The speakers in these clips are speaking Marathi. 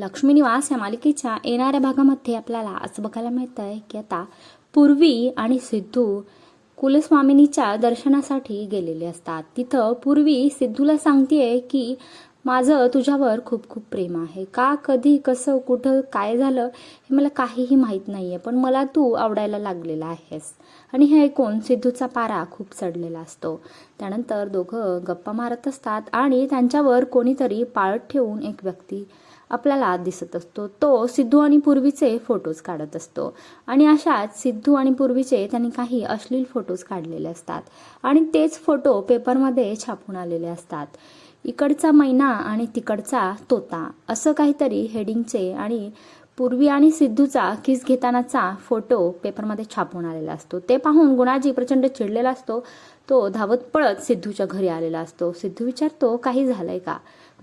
लक्ष्मी निवास या मालिकेच्या येणाऱ्या भागामध्ये आपल्याला असं बघायला मिळतं आहे की आता पूर्वी आणि सिद्धू कुलस्वामिनीच्या दर्शनासाठी गेलेले असतात. तिथं पूर्वी सिद्धूला सांगतेय की माझं तुझ्यावर खूप खूप प्रेम आहे. का कधी कसं कुठं काय झालं हे मला काहीही माहीत नाही आहे पण मला तू आवडायला लागलेला आहेस. आणि हे ऐकून सिद्धूचा पारा खूप चढलेला असतो. त्यानंतर दोघं गप्पा मारत असतात आणि त्यांच्यावर कोणीतरी पाळत ठेवून एक व्यक्ती आपल्याला दिसत असतो. तो सिद्धू आणि पूर्वीचे फोटोज काढत असतो. आणि अशाच सिद्धू आणि पूर्वीचे त्यांनी काही अश्लील फोटोज काढलेले असतात. आणि तेच फोटो पेपरमध्ये छापून आलेले असतात. इकडचा महिना आणि तिकडचा तोता. असं काहीतरी हेडिंगचे आणि पूर्वी आणि सिद्धूचा किस घेतानाचा फोटो पेपरमध्ये छापून आलेला असतो. ते पाहून गुणाजी प्रचंड चिडलेला असतो. तो धावत पळत सिद्धूच्या घरी आलेला असतो. सिद्धू विचारतो काही झालंय का?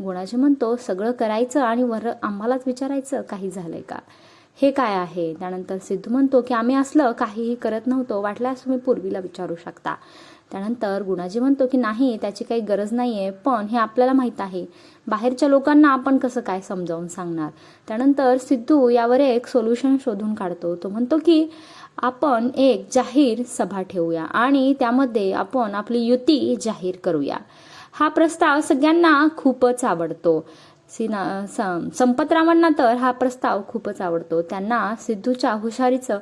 गुणाजी म्हणतो सगळं करायचं आणि वर आम्हालाच विचारायचं काही झालंय का? हे काय आहे? त्यानंतर सिद्धू म्हणतो की आम्ही असलं काहीही करत नव्हतो. वाटल्यास तुम्ही पूर्वीला विचारू शकता. त्यानंतर गुणाजी म्हणतो की नाही त्याची काही गरज नाही आहे पण हे आपल्याला माहीत आहे. बाहेरच्या लोकांना आपण कसं काय समजावून सांगणार? त्यानंतर सिद्धू यावर एक सोल्युशन शोधून काढतो. तो म्हणतो की आपण एक जाहीर सभा ठेवूया आणि त्यामध्ये आपण आपली युती जाहीर करूया. हा प्रस्ताव सगळ्यांना खूपच आवडतो. सिना सं- संपतरावांना तर हा प्रस्ताव खूपच आवडतो. त्यांना सिद्धूच्या हुशारीचं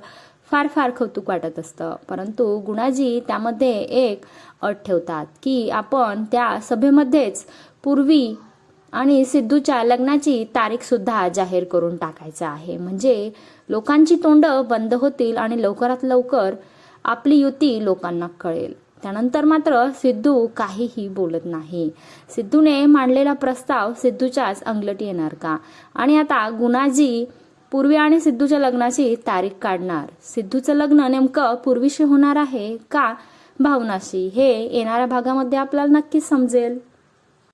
फार फार कौतुक वाटत असतं. परंतु गुणाजी त्यामध्ये एक अट ठेवतात की आपण त्या सभेमध्येच पूर्वी आणि सिद्धूच्या लग्नाची तारीख सुद्धा जाहीर करून टाकायचं आहे. म्हणजे लोकांची तोंड बंद होतील आणि लवकरात लवकर आपली युती लोकांना कळेल. त्यानंतर मात्र सिद्धू काहीही बोलत नाही. सिद्धूने मांडलेला प्रस्ताव सिद्धूच्याच अंगलट येणार का? आणि आता गुणाजी पूर्वी आणि सिद्धूच्या लग्नाची तारीख काढणार. सिद्धूचं लग्न नेमकं पूर्वीशी होणार आहे का भावनाशी? हे येणाऱ्या भागामध्ये आपल्याला नक्कीच समजेल.